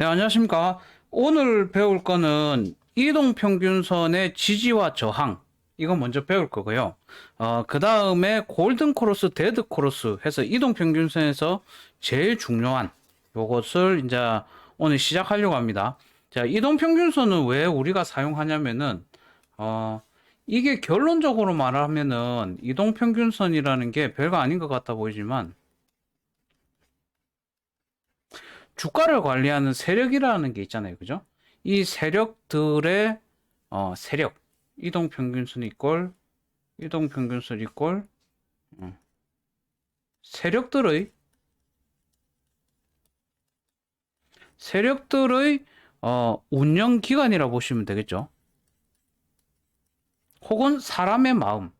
네, 안녕하십니까. 오늘 배울 거는 이동 평균선의 지지와 저항. 이거 먼저 배울 거고요. 어, 그 다음에 골든 크로스, 데드 크로스 해서 이동 평균선에서 제일 중요한 요것을 이제 오늘 시작하려고 합니다. 자, 이동 평균선은 왜 우리가 사용하냐면은, 어, 이게 결론적으로 말하면은 이동 평균선이라는 게 별거 아닌 것 같아 보이지만, 주가를 관리하는 세력이라는 게 있잖아요. 그죠? 이 세력들의 어, 세력 이동 평균선 이꼴 이동 평균선 이꼴 음, 세력들의 세력들의 어, 운영 기관이라 보시면 되겠죠. 혹은 사람의 마음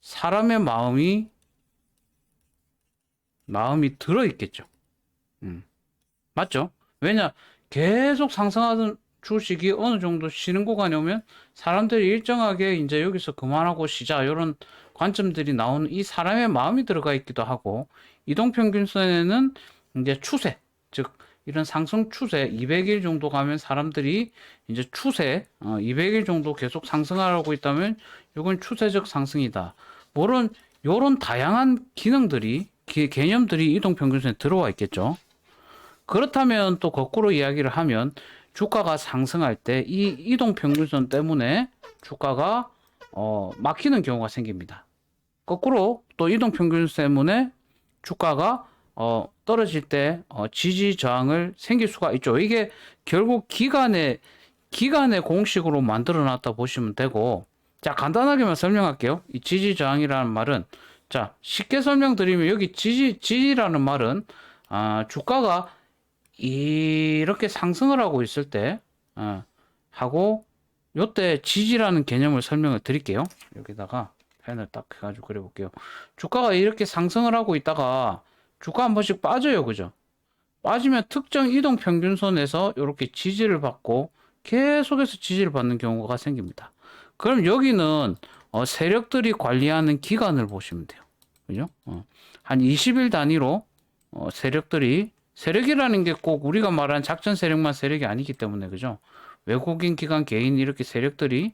사람의 마음이 마음이 들어 있겠죠. 음. 맞죠? 왜냐? 계속 상승하던 주식이 어느 정도 쉬는 구간이 오면 사람들이 일정하게 이제 여기서 그만하고 쉬자 이런 관점들이 나오는 이 사람의 마음이 들어가 있기도 하고 이동평균선에는 이제 추세 즉 이런 상승 추세 200일 정도 가면 사람들이 이제 추세 어, 200일 정도 계속 상승하고 있다면 이건 추세적 상승이다. 뭐런 요런 다양한 기능들이 기- 개념들이 이동평균선에 들어와 있겠죠. 그렇다면 또 거꾸로 이야기를 하면 주가가 상승할 때 이 이동 평균선 때문에 주가가 어, 막히는 경우가 생깁니다. 거꾸로 또 이동 평균선 때문에 주가가 어, 떨어질 때 어, 지지 저항을 생길 수가 있죠. 이게 결국 기간의 기간의 공식으로 만들어 놨다 보시면 되고 자 간단하게만 설명할게요. 이 지지 저항이라는 말은 자 쉽게 설명드리면 여기 지지 지지라는 말은 아, 주가가 이렇게 상승을 하고 있을 때 어, 하고 요때 지지라는 개념을 설명을 드릴게요. 여기다가 펜을 딱 해가지고 그려볼게요. 주가가 이렇게 상승을 하고 있다가 주가 한 번씩 빠져요, 그죠? 빠지면 특정 이동 평균선에서 이렇게 지지를 받고 계속해서 지지를 받는 경우가 생깁니다. 그럼 여기는 어, 세력들이 관리하는 기간을 보시면 돼요. 그죠? 어, 한 20일 단위로 어, 세력들이 세력이라는 게 꼭 우리가 말하는 작전 세력만 세력이 아니기 때문에 그죠? 외국인 기관 개인 이렇게 세력들이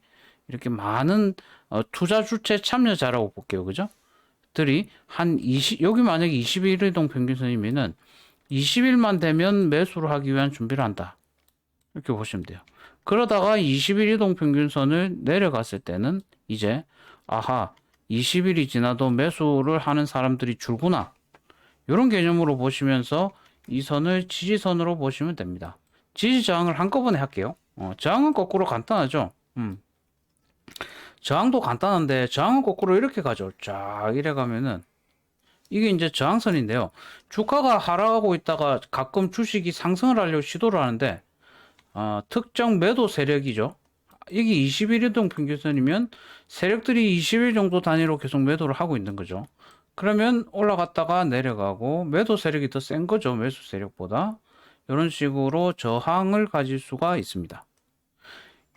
이렇게 많은 어, 투자 주체 참여자라고 볼게요. 그죠? 들이 한 20, 여기 만약에 21일동 평균선이면은 20일만 되면 매수를 하기 위한 준비를 한다. 이렇게 보시면 돼요. 그러다가 21일 이동 평균선을 내려갔을 때는 이제 아하 20일이 지나도 매수를 하는 사람들이 줄구나. 이런 개념으로 보시면서 이 선을 지지선으로 보시면 됩니다. 지지 저항을 한꺼번에 할게요. 어, 저항은 거꾸로 간단하죠. 음. 저항도 간단한데 저항은 거꾸로 이렇게 가죠. 쫙 이래 가면은 이게 이제 저항선인데요. 주가가 하락하고 있다가 가끔 주식이 상승을 하려고 시도를 하는데 어, 특정 매도 세력이죠. 이게 21일동 평균선이면 세력들이 20일 정도 단위로 계속 매도를 하고 있는 거죠. 그러면 올라갔다가 내려가고 매도 세력이 더 센 거죠. 매수 세력보다. 이런 식으로 저항을 가질 수가 있습니다.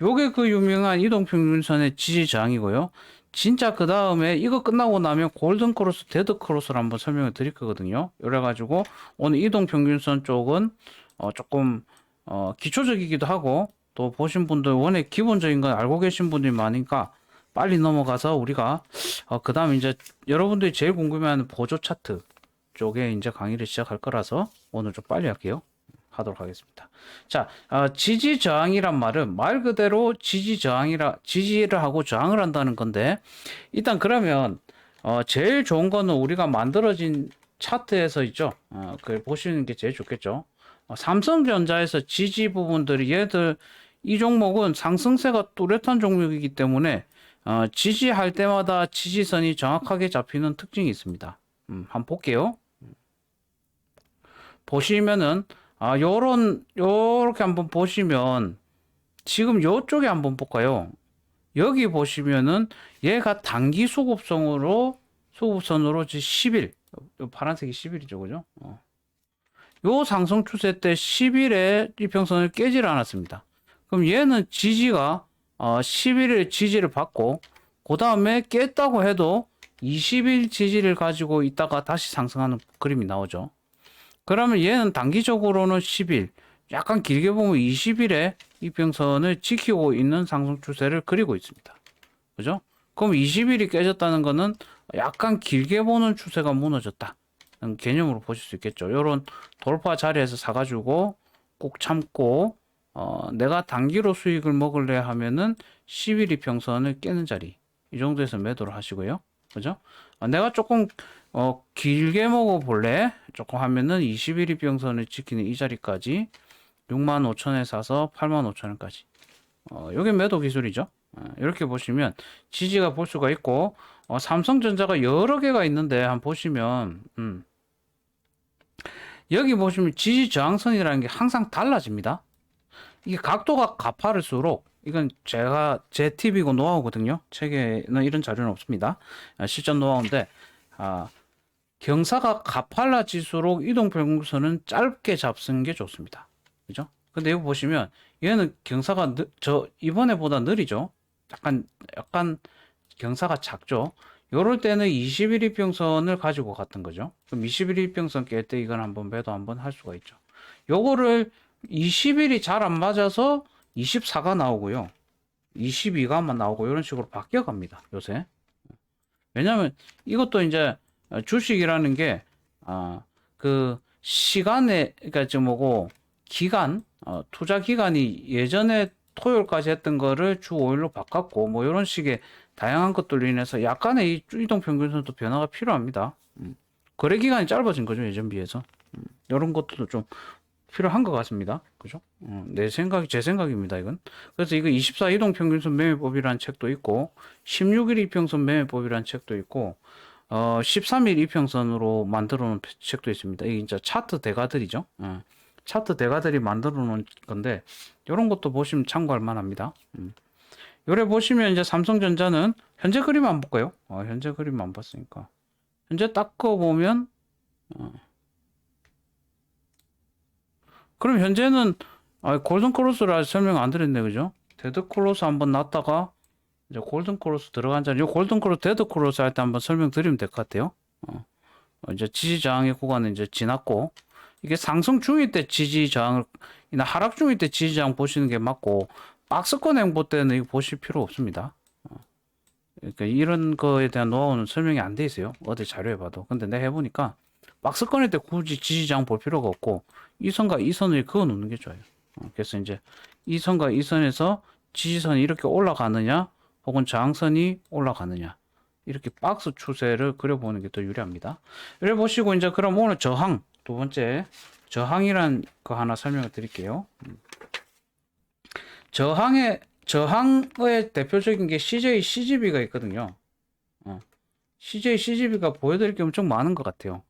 요게 그 유명한 이동평균선의 지지 저항이고요. 진짜 그 다음에 이거 끝나고 나면 골든 크로스, 데드 크로스를 한번 설명을 드릴 거거든요. 그래가지고 오늘 이동평균선 쪽은 어 조금 어 기초적이기도 하고 또 보신 분들 원래 기본적인 건 알고 계신 분들이 많으니까 빨리 넘어가서 우리가 어, 그 다음 이제 여러분들이 제일 궁금해하는 보조 차트 쪽에 이제 강의를 시작할 거라서 오늘 좀 빨리 할게요. 하도록 하겠습니다. 자, 어, 지지 저항이란 말은 말 그대로 지지 저항이라 지지를 하고 저항을 한다는 건데 일단 그러면 어, 제일 좋은 거는 우리가 만들어진 차트에서 있죠. 어, 그 보시는 게 제일 좋겠죠. 어, 삼성전자에서 지지 부분들이 얘들 이 종목은 상승세가 뚜렷한 종목이기 때문에 어, 지지할 때마다 지지선이 정확하게 잡히는 특징이 있습니다. 음, 한번 볼게요. 보시면은 아 요런 요렇게 한번 보시면 지금 요쪽에 한번 볼까요? 여기 보시면은 얘가 단기 수급성으로 수급선으로 지금 10일 요 파란색이 10일이죠, 그죠? 어. 요 상승 추세 때 10일에 이평선을 깨질 않았습니다. 그럼 얘는 지지가 어, 11일 지지를 받고 그 다음에 깼다고 해도 20일 지지를 가지고 있다가 다시 상승하는 그림이 나오죠. 그러면 얘는 단기적으로는 10일, 약간 길게 보면 20일에 이평선을 지키고 있는 상승 추세를 그리고 있습니다. 그죠? 그럼 20일이 깨졌다는 거는 약간 길게 보는 추세가 무너졌다. 는 개념으로 보실 수 있겠죠. 요런 돌파 자리에서 사가지고 꼭 참고, 어, 내가 단기로 수익을 먹을래 하면은 10일 이평선을 깨는 자리. 이 정도에서 매도를 하시고요. 그죠? 어, 내가 조금, 어, 길게 먹어볼래? 조금 하면은 21 이평선을 지키는 이 자리까지 6만 5천에 사서 8만 5천원까지. 어, 요게 매도 기술이죠. 어, 이렇게 보시면 지지가 볼 수가 있고, 어, 삼성전자가 여러 개가 있는데 한번 보시면, 음, 여기 보시면 지지 저항선이라는 게 항상 달라집니다. 이게 각도가 가파를수록 이건 제가 제 팁이고 노하우거든요. 책에는 이런 자료는 없습니다. 아, 실전 노하우인데 아, 경사가 가팔라질수록 이동 평균선은 짧게 잡는 게 좋습니다. 그죠? 근데 여기 보시면 얘는 경사가 느, 저 이번에 보다 느리죠. 약간 약간 경사가 작죠. 요럴 때는 21일평선을 가지고 갔던 거죠. 그럼 21일평선 깰 때 이건 한번 매도 한번 할 수가 있죠. 요거를 20일이 잘 안 맞아서 24가 나오고요. 22가 한번 나오고 이런 식으로 바뀌어 갑니다. 요새. 왜냐면 이것도 이제 주식이라는 게, 아, 그 시간에, 그러니까 저 뭐고, 기간, 어, 투자 기간이 예전에 토요일까지 했던 거를 주 5일로 바꿨고, 뭐 이런 식의 다양한 것들로 인해서 약간의 이 이동 평균선도 변화가 필요합니다. 음. 거래 기간이 짧아진 거죠, 예전 비해서. 음. 이런 것들도 좀 필요한 것 같습니다. 그죠? 어, 내 생각이, 제 생각입니다, 이건. 그래서 이거 24 이동 평균선 매매법이라는 책도 있고, 16일 이평선 매매법이라는 책도 있고, 어, 13일 이평선으로 만들어 놓은 책도 있습니다. 이게 진짜 차트 대가들이죠. 어, 차트 대가들이 만들어 놓은 건데, 이런 것도 보시면 참고할 만합니다. 음. 요래 보시면 이제 삼성전자는 현재 그림 안 볼까요? 어, 현재 그림 안 봤으니까. 현재 딱 그어 보면, 어. 그럼 현재는 아, 골든 크로스를 아직 설명 안 드렸네, 그죠? 데드 크로스 한번 놨다가 이제 골든 크로스 들어간 자리, 요 골든 크로스, 데드 크로스 할 때 한번 설명드리면 될 것 같아요. 어. 어, 이제 지지 저항의 구간은 이제 지났고 이게 상승 중일 때 지지 저항을, 이나 하락 중일 때 지지 저항 보시는 게 맞고 박스권 행보 때는 이거 보실 필요 없습니다. 어. 그러니까 이런 거에 대한 노하우는 설명이 안 돼 있어요. 어디 자료에 봐도. 근데 내가 해보니까 박스권일 때 굳이 지지장 볼 필요가 없고 이 선과 이 선을 그어 놓는 게 좋아요. 어, 그래서 이제 이 선과 이 선에서 지지선이 이렇게 올라가느냐 혹은 저항선이 올라가느냐 이렇게 박스 추세를 그려보는 게 더 유리합니다. 이래 보시고 이제 그럼 오늘 저항 두 번째 저항이란 거 하나 설명을 드릴게요. 음. 저항의 저항의 대표적인 게 CJ CGB가 있거든요. 어, CJ CGB가 보여드릴 게 엄청 많은 것 같아요.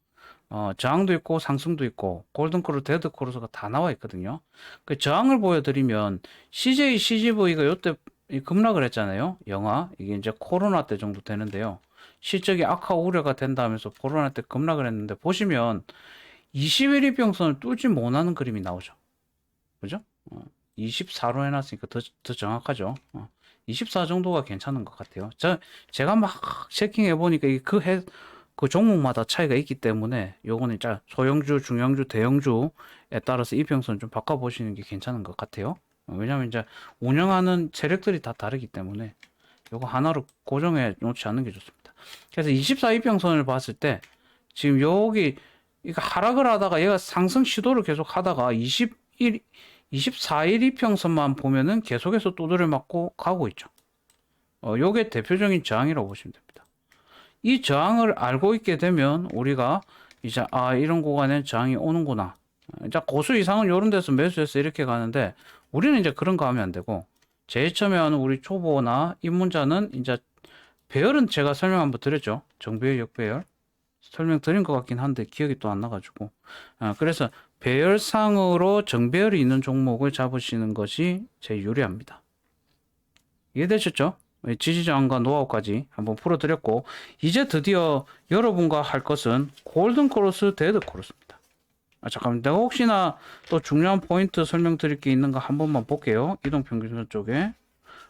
어, 저항도 있고 상승도 있고 골든크로스, 데드크로스가 다 나와 있거든요. 그 저항을 보여드리면 CJ CGV가 요때 급락을 했잖아요. 영화 이게 이제 코로나 때 정도 되는데요. 실적이 악화 우려가 된다면서 코로나 때 급락을 했는데 보시면 21일 평선을 뚫지 못하는 그림이 나오죠. 그죠? 어, 24로 해놨으니까 더, 더 정확하죠. 어, 24 정도가 괜찮은 것 같아요. 저, 제가 막 체킹해 보니까 그 해, 그 종목마다 차이가 있기 때문에 요거는 자 소형주, 중형주, 대형주에 따라서 이평선 좀 바꿔 보시는 게 괜찮은 것 같아요. 어, 왜냐면 이제 운영하는 세력들이 다 다르기 때문에 요거 하나로 고정해 놓지 않는 게 좋습니다. 그래서 24 이평선을 봤을 때 지금 여기 이거 하락을 하다가 얘가 상승 시도를 계속 하다가 21 24일 이평선만 보면은 계속해서 두드려 맞고 가고 있죠. 어, 요게 대표적인 저항이라고 보시면 됩니다. 이 저항을 알고 있게 되면 우리가 이제 아 이런 구간에 저항이 오는구나. 이제 고수 이상은 이런 데서 매수해서 이렇게 가는데 우리는 이제 그런 거 하면 안 되고 제일 처음에 하는 우리 초보나 입문자는 이제 배열은 제가 설명 한번 드렸죠. 정배열, 역배열 설명 드린 것 같긴 한데 기억이 또 안 나가지고 아, 그래서 배열상으로 정배열이 있는 종목을 잡으시는 것이 제일 유리합니다. 이해되셨죠? 지지저항과 노하우까지 한번 풀어드렸고 이제 드디어 여러분과 할 것은 골든 크로스, 데드 크로스입니다. 아, 잠깐만 내가 혹시나 또 중요한 포인트 설명드릴 게 있는가 한 번만 볼게요. 이동평균선 쪽에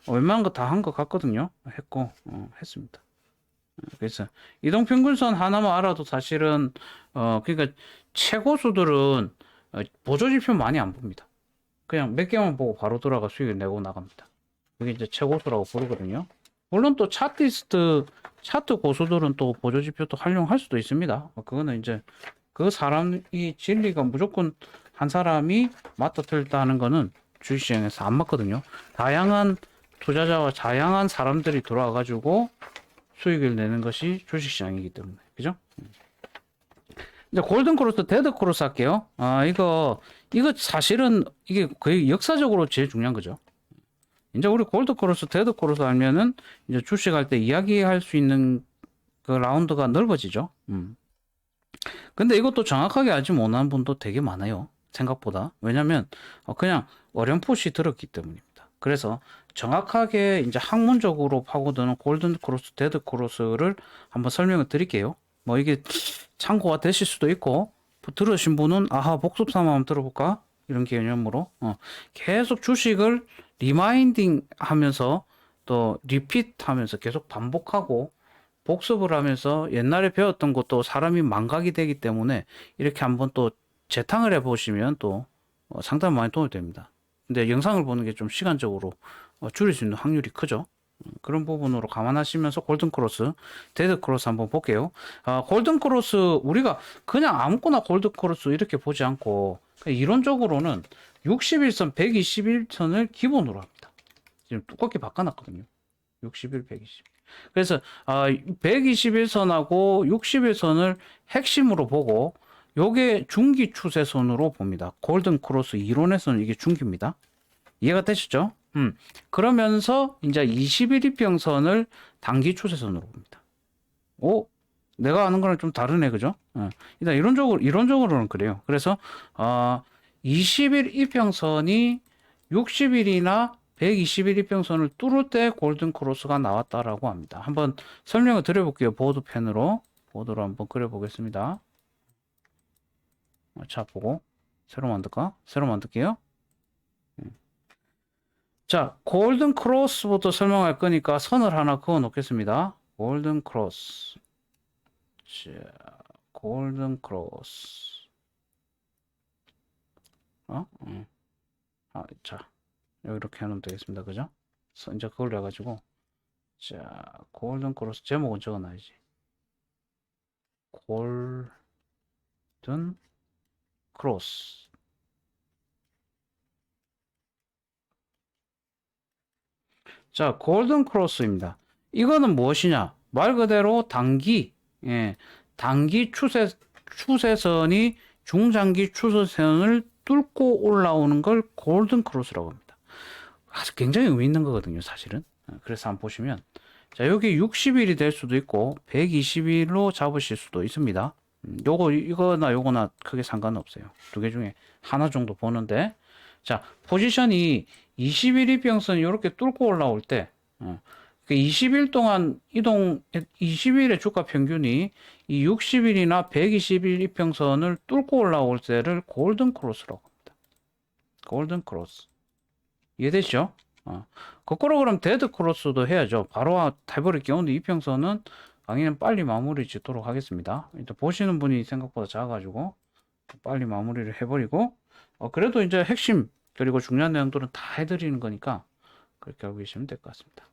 어, 웬만한 거 다 한 것 같거든요. 했고 어, 했습니다. 그래서 이동평균선 하나만 알아도 사실은 어 그러니까 최고수들은 어, 보조지표 많이 안 봅니다. 그냥 몇 개만 보고 바로 들어가 수익을 내고 나갑니다. 그게 이제 최고수라고 부르거든요. 물론 또 차트리스트, 차트 고수들은 또 보조지표도 활용할 수도 있습니다. 어, 그거는 이제 그 사람이 진리가 무조건 한 사람이 맞다 틀렸다 하는 거는 주식시장에서 안 맞거든요. 다양한 투자자와 다양한 사람들이 들어와 가지고 수익을 내는 것이 주식시장이기 때문에 그죠? 이제 골든 크로스, 데드 크로스 할게요. 아 이거 이거 사실은 이게 거의 역사적으로 제일 중요한 거죠. 이제 우리 골드 크로스, 데드 크로스 알면은 이제 주식할 때 이야기할 수 있는 그 라운드가 넓어지죠. 음. 근데 이것도 정확하게 알지 못하는 분도 되게 많아요. 생각보다. 왜냐면 어, 그냥 어렴풋이 들었기 때문입니다. 그래서 정확하게 이제 학문적으로 파고드는 골든 크로스, 데드 크로스를 한번 설명을 드릴게요. 뭐 이게 참고가 되실 수도 있고 들으신 분은 아하 복습 삼아 한번 들어볼까 이런 개념으로 어, 계속 주식을 리마인딩 하면서 또 리핏 하면서 계속 반복하고 복습을 하면서 옛날에 배웠던 것도 사람이 망각이 되기 때문에 이렇게 한번 또 재탕을 해보시면 또 어, 상당히 많이 도움이 됩니다. 근데 영상을 보는 게 좀 시간적으로 어, 줄일 수 있는 확률이 크죠. 음, 그런 부분으로 감안하시면서 골든 크로스, 데드 크로스 한번 볼게요. 아, 골든 크로스 우리가 그냥 아무거나 골든 크로스 이렇게 보지 않고 이론적으로는 61선, 121선을 기본으로 합니다. 지금 두껍게 바꿔놨거든요. 61, 120. 그래서 아, 121선하고 61선을 핵심으로 보고 요게 중기 추세선으로 봅니다. 골든 크로스 이론에서는 이게 중기입니다. 이해가 되시죠? 음. 그러면서 이제 21이평선을 단기 추세선으로 봅니다. 오, 내가 아는 거랑 좀 다르네, 그죠? 어. 일단 이론적으로 이론적으로는 그래요. 그래서 어, 21이평선이 60일이나 121 이평선을 뚫을 때 골든 크로스가 나왔다라고 합니다. 한번 설명을 드려볼게요. 보드펜으로 보드로 한번 그려보겠습니다. 자 보고 새로 만들까? 새로 만들게요. 음. 자, 골든 크로스부터 설명할 거니까 선을 하나 그어 놓겠습니다. 골든 크로스. 자, 골든 크로스. 어? 응. 아, 자, 이렇게 해놓으면 되겠습니다. 그죠? 선- 이제 그걸 해가지고, 자, 골든 크로스 제목은 적어놔야지. 골든 크로스. 자, 골든 크로스입니다. 이거는 무엇이냐? 말 그대로 단기, 예, 단기 추세, 추세선이 중장기 추세선을 뚫고 올라오는 걸 골든 크로스라고 합니다. 아주 굉장히 의미 있는 거거든요, 사실은. 어, 그래서 한번 보시면. 자, 여기 60일이 될 수도 있고, 120일로 잡으실 수도 있습니다. 음, 요거, 이거나 요거나 크게 상관은 없어요. 두 개 중에 하나 정도 보는데, 자, 포지션이 21 이평선이 이렇게 뚫고 올라올 때, 어, 그 20일 동안 이동, 20일의 주가 평균이 이 60일이나 120일 이평선을 뚫고 올라올 때를 골든 크로스라고 합니다. 골든 크로스. 이해되시죠? 어. 거꾸로 그럼 데드 크로스도 해야죠. 바로 해버릴 경우는 이평선은 강의는 빨리 마무리 짓도록 하겠습니다. 일단 보시는 분이 생각보다 작아가지고 빨리 마무리를 해버리고 어, 그래도 이제 핵심 그리고 중요한 내용들은 다 해드리는 거니까 그렇게 알고 계시면 될 것 같습니다.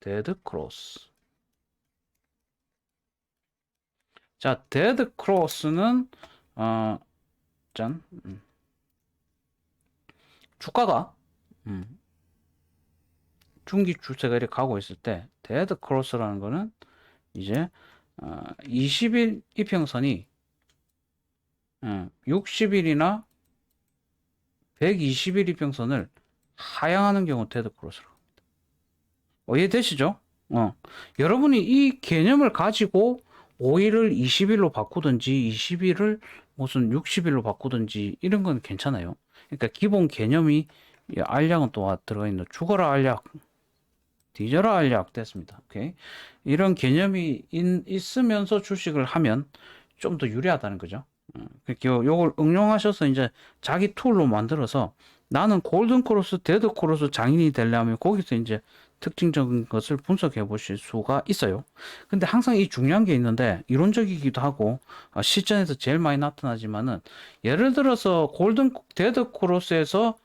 데드 크로스. 자, 데드 크로스는 어, 짠 음. 주가가 음, 중기 추세가 이렇게 가고 있을 때 데드 크로스라는 거는 이제 어, 20일 이평선이 어, 60일이나 120일 이평선을 하향하는 경우 데드 합니다. 어, 이해되시죠? 어. 여러분이 이 개념을 가지고 5일을 20일로 바꾸든지 20일을 무슨 60일로 바꾸든지 이런 건 괜찮아요. 그러니까 기본 개념이 이 알약은 또 들어가 있는 죽어라 알약, 뒤져라 알약 됐습니다. 오케이. 이런 개념이 인- 있으면서 주식을 하면 좀 더 유리하다는 거죠. 어, 그렇게 요- 요걸 응용하셔서 이제 자기 툴로 만들어서 나는 골든 크로스, 데드 크로스 장인이 되려면 거기서 이제 특징적인 것을 분석해 보실 수가 있어요. 근데 항상 이 중요한 게 있는데 이론적이기도 하고 아, 실전에서 제일 많이 나타나지만은 예를 들어서 골든 데드 크로스에서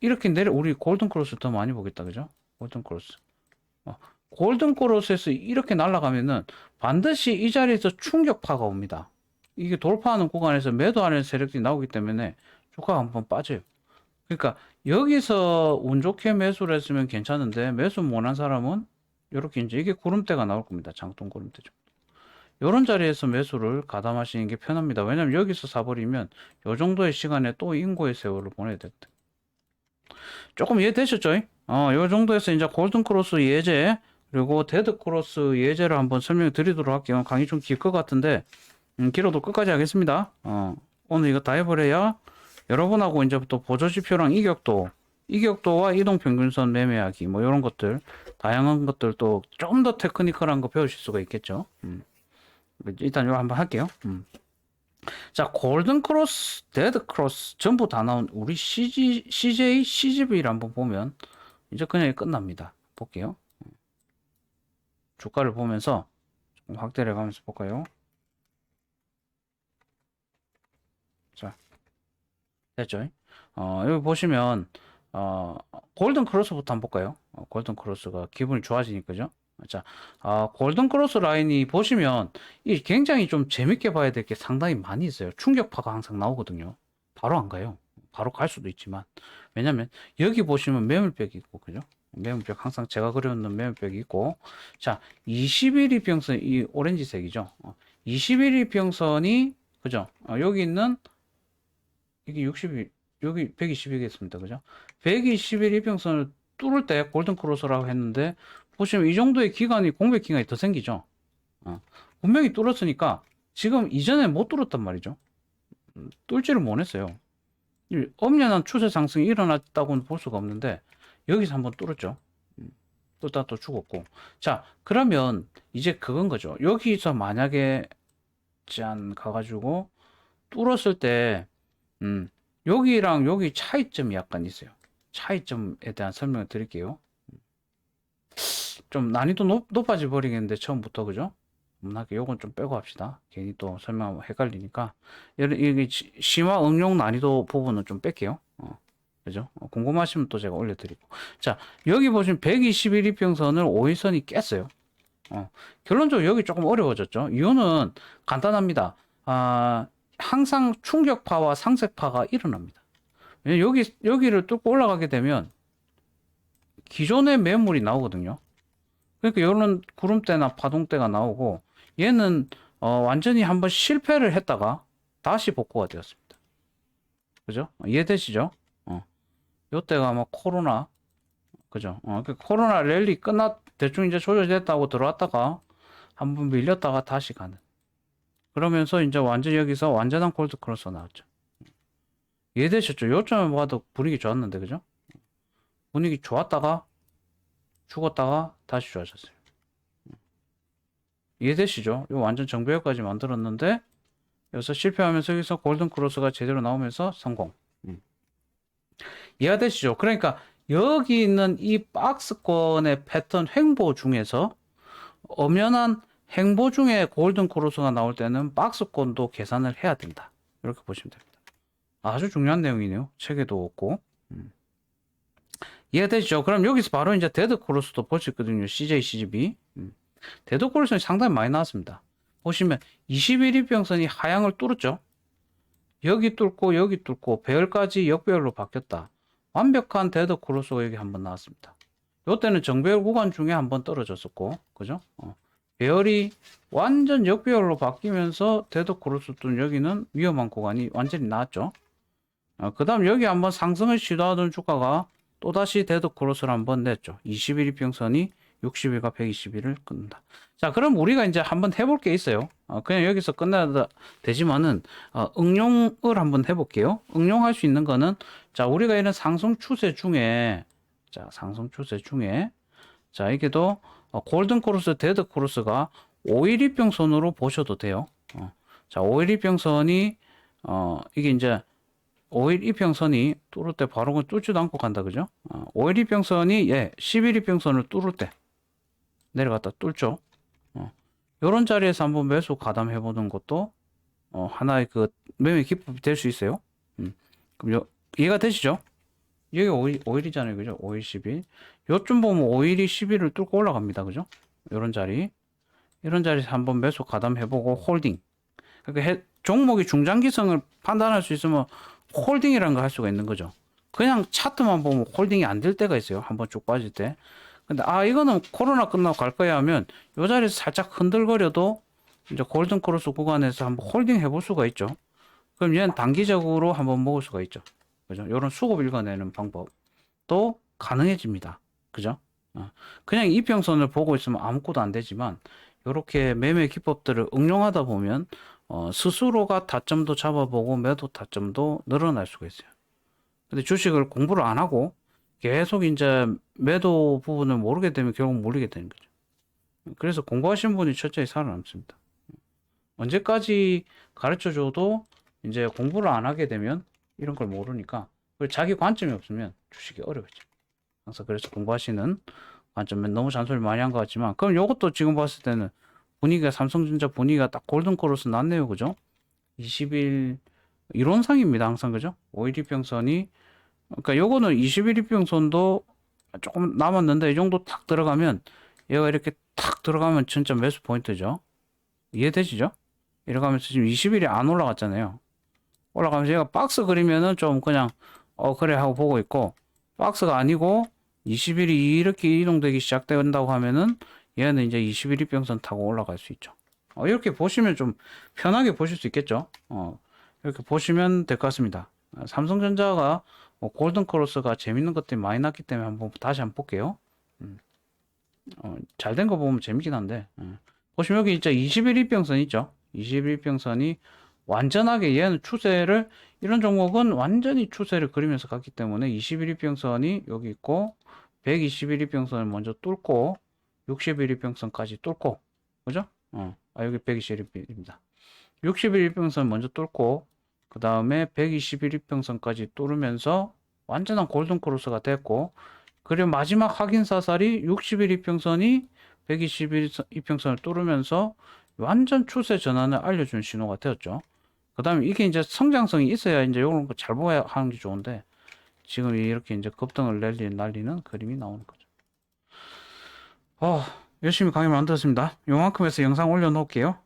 이렇게 내려 우리 골든 크로스 더 많이 보겠다 그죠? 골든 크로스. 어, 골든 크로스에서 이렇게 날아가면은 반드시 이 자리에서 충격파가 옵니다. 이게 돌파하는 구간에서 매도하는 세력들이 나오기 때문에 주가가 한번 빠져요. 그러니까 여기서 운 좋게 매수를 했으면 괜찮은데 매수 못한 사람은 이렇게 이제 이게 구름대가 나올 겁니다. 장동 구름대죠. 이런 자리에서 매수를 가담하시는 게 편합니다. 왜냐면 여기서 사버리면 요 정도의 시간에 또 인고의 세월을 보내야 되거든. 조금 이해되셨죠? 어, 요 정도에서 이제 골든 크로스 예제 그리고 데드 크로스 예제를 한번 설명해 드리도록 할게요. 강의 좀 길 것 같은데 음, 길어도 끝까지 하겠습니다. 어, 오늘 이거 다 해버려야 여러분하고 이제 또 보조지표랑 이격도, 이격도와 이동평균선 매매하기, 뭐 이런 것들, 다양한 것들 또좀더 테크니컬한 거 배우실 수가 있겠죠. 음. 일단 이거 한번 할게요. 음. 자, 골든 크로스, 데드 크로스 전부 다 나온 우리 CG, CJ, CGV를 한번 보면 이제 그냥 끝납니다. 볼게요. 주가를 보면서 확대를 해가면서 볼까요? 됐죠? 어, 여기 보시면, 어, 골든 크로스부터 한번 볼까요? 어, 골든 크로스가 기분이 좋아지니까죠? 자, 아, 골든 크로스 라인이 보시면, 이 굉장히 좀 재밌게 봐야 될 게 상당히 많이 있어요. 충격파가 항상 나오거든요. 바로 안 가요. 바로 갈 수도 있지만. 왜냐면, 여기 보시면 매물벽이 있고, 그죠? 매물벽, 항상 제가 그려놓는 매물벽이 있고, 자, 21이 평선, 이 오렌지색이죠? 어, 21이 평선이, 그죠? 어, 여기 있는 이게 60이 여기 120이겠습니다. 그죠? 121 이평선을 뚫을 때 골든 크로스라고 했는데 보시면 이 정도의 기간이 공백 기간이 더 생기죠. 어. 분명히 뚫었으니까 지금 이전에 못 뚫었단 말이죠. 음, 뚫지를 못했어요. 이 엄연한 추세 상승이 일어났다고는 볼 수가 없는데 여기서 한번 뚫었죠. 음, 뚫다 또 죽었고. 자, 그러면 이제 그건 거죠. 여기서 만약에 짠 가가지고 뚫었을 때 음, 여기랑 여기 차이점이 약간 있어요. 차이점에 대한 설명을 드릴게요. 좀 난이도 높, 높아져 버리겠는데 처음부터 그죠? 문학에 요건 좀 빼고 합시다. 괜히 또 설명하면 헷갈리니까. 여기 시- 심화 응용 난이도 부분은 좀 뺄게요. 어, 그죠? 어, 궁금하시면 또 제가 올려드리고. 자, 여기 보시면 121 이평선을 5일선이 깼어요. 어, 결론적으로 여기 조금 어려워졌죠. 이유는 간단합니다. 아, 항상 충격파와 상세파가 일어납니다. 여기 여기를 뚫고 올라가게 되면 기존의 매물이 나오거든요. 그러니까 이런 구름대나 파동대가 나오고 얘는 어, 완전히 한번 실패를 했다가 다시 복구가 되었습니다. 그죠? 어, 이해되시죠? 어. 요때가 아마 코로나 그죠? 어, 그 코로나 랠리 끝났 대충 이제 조절됐다고 들어왔다가 한번 밀렸다가 다시 가는. 그러면서 이제 완전 여기서 완전한 콜드 크로스 나왔죠. 이해되셨죠? 요점에 봐도 분위기 좋았는데, 그죠? 분위기 좋았다가 죽었다가 다시 좋아졌어요. 이해되시죠? 요 완전 정배역까지 만들었는데 여기서 실패하면서 여기서 골든 크로스가 제대로 나오면서 성공. 음. 이해가 되시죠? 그러니까 여기 있는 이 박스권의 패턴 횡보 중에서 엄연한 행보 중에 골든 크로스가 나올 때는 박스권도 계산을 해야 된다. 이렇게 보시면 됩니다. 아주 중요한 내용이네요. 책에도 없고. 음. 이해되시죠? 그럼 여기서 바로 이제 데드 크로스도 볼 수 있거든요. CJ, CGB. 음. 데드 크로스는 상당히 많이 나왔습니다. 보시면 21일평선이 하향을 뚫었죠. 여기 뚫고 여기 뚫고 배열까지 역배열로 바뀌었다. 완벽한 데드 크로스가 여기 한번 나왔습니다. 요때는 정배열 구간 중에 한번 떨어졌었고, 그죠? 어. 배열이 완전 역배열로 바뀌면서 크로스 뚫은 여기는 위험한 구간이 완전히 나왔죠. 어, 그 다음 여기 한번 상승을 시도하던 주가가 또다시 데드 크로스를 한번 냈죠. 21일평선이 60일과 120일을 끊는다. 자, 그럼 우리가 이제 한번 해볼 게 있어야 어, 그냥 여기서 끝내도 되지만은, 어, 응용을 한번 해볼게요. 응용할 수 있는 거는, 자, 우리가 이런 상승 추세 중에, 자, 상승 추세 중에, 자, 이게도, 어, 골든 크로스, 데드 크로스가 5일이평선으로 보셔도 돼요. 어, 자, 5일이평선이, 어, 이게 이제, 5일 이평선이 뚫을 때 바로 그 뚫지도 않고 간다 그죠? 어, 5일 이평선이 예 10일 이평선을 뚫을 때 내려갔다 뚫죠. 어, 요런 자리에서 한번 매수 가담해 보는 것도 어, 하나의 그 매매 기법이 될 수 있어요. 음. 그럼 요, 이해가 되시죠? 여기 5일, 5일이잖아요. 그죠? 5일, 10일. 요쯤 보면 5일이 10일을 뚫고 올라갑니다. 그죠? 요런 자리. 이런 자리에서 한번 매수 가담해보고 홀딩. 그러니까 해- 종목이 중장기성을 판단할 수 있으면 홀딩이라는 걸 할 수가 있는 거죠. 그냥 차트만 보면 홀딩이 안 될 때가 있어요. 한번 쭉 빠질 때. 근데 아 이거는 코로나 끝나고 갈 거야 하면 요 자리에서 살짝 흔들거려도 이제 골든 크로스 구간에서 한번 홀딩 해볼 수가 있죠. 그럼 얘는 단기적으로 한번 먹을 수가 있죠. 그죠? 요런 수급 읽어내는 방법도 가능해집니다. 그죠? 어. 그냥 이평선을 보고 있으면 아무것도 안 되지만 요렇게 매매 기법들을 응용하다 보면 어, 스스로가 타점도 잡아보고 매도 타점도 늘어날 수가 있어요. 근데 주식을 공부를 안 하고 계속 이제 매도 부분을 모르게 되면 결국 몰리게 되는 거죠. 그래서 공부하신 분이 철저히 살아남습니다. 언제까지 가르쳐 줘도 이제 공부를 안 하게 되면 이런 걸 모르니까 자기 관점이 없으면 주식이 어려워져. 항상 그래서 공부하시는 관점은 너무 잔소리 많이 한 것 같지만 그럼 이것도 지금 봤을 때는 분위기가 삼성전자 분위기가 딱 골든코로스 났네요. 그죠? 20일 이론상입니다. 항상 그죠? 5일 이평선이 그러니까 요거는 21 이평선도 조금 남았는데 이 정도 탁 들어가면 얘가 이렇게 탁 들어가면 진짜 매수 포인트죠. 이해되시죠? 이렇게 하면서 지금 20일이 안 올라갔잖아요. 올라가면서 얘가 박스 그리면은 좀 그냥 어 그래 하고 보고 있고 박스가 아니고 20일이 이렇게 이동되기 시작된다고 하면은 얘는 이제 21 이평선 타고 올라갈 수 있죠. 어, 이렇게 보시면 좀 편하게 보실 수 있겠죠. 어, 이렇게 보시면 될 것 같습니다. 아, 삼성전자가 뭐 골든 크로스가 재밌는 것들이 많이 났기 때문에 한번 다시 한번 볼게요. 음. 어, 잘된 거 보면 재밌긴 한데 예. 보시면 여기 진짜 21 이평선 있죠. 21 이평선이 완전하게 얘는 추세를 이런 종목은 완전히 추세를 그리면서 갔기 때문에 21 이평선이 여기 있고 121 이평선을 먼저 뚫고 61 이평선까지 뚫고 그죠? 어. 아 여기 121 이평입니다. 61 이평선 먼저 뚫고 그 다음에 121 이평선까지 뚫으면서 완전한 골든 크로스가 됐고 그리고 마지막 확인 사살이 61 이평선이 121 이평선을 뚫으면서 완전 추세 전환을 알려준 신호가 되었죠. 그 다음에 이게 이제 성장성이 있어야 이제 이런 거 잘 보야 하는 게 좋은데 지금 이렇게 이제 급등을 날리, 날리는 그림이 나오는 거죠. 어, 열심히 강의 만들었습니다. 요만큼 해서 영상 올려놓을게요.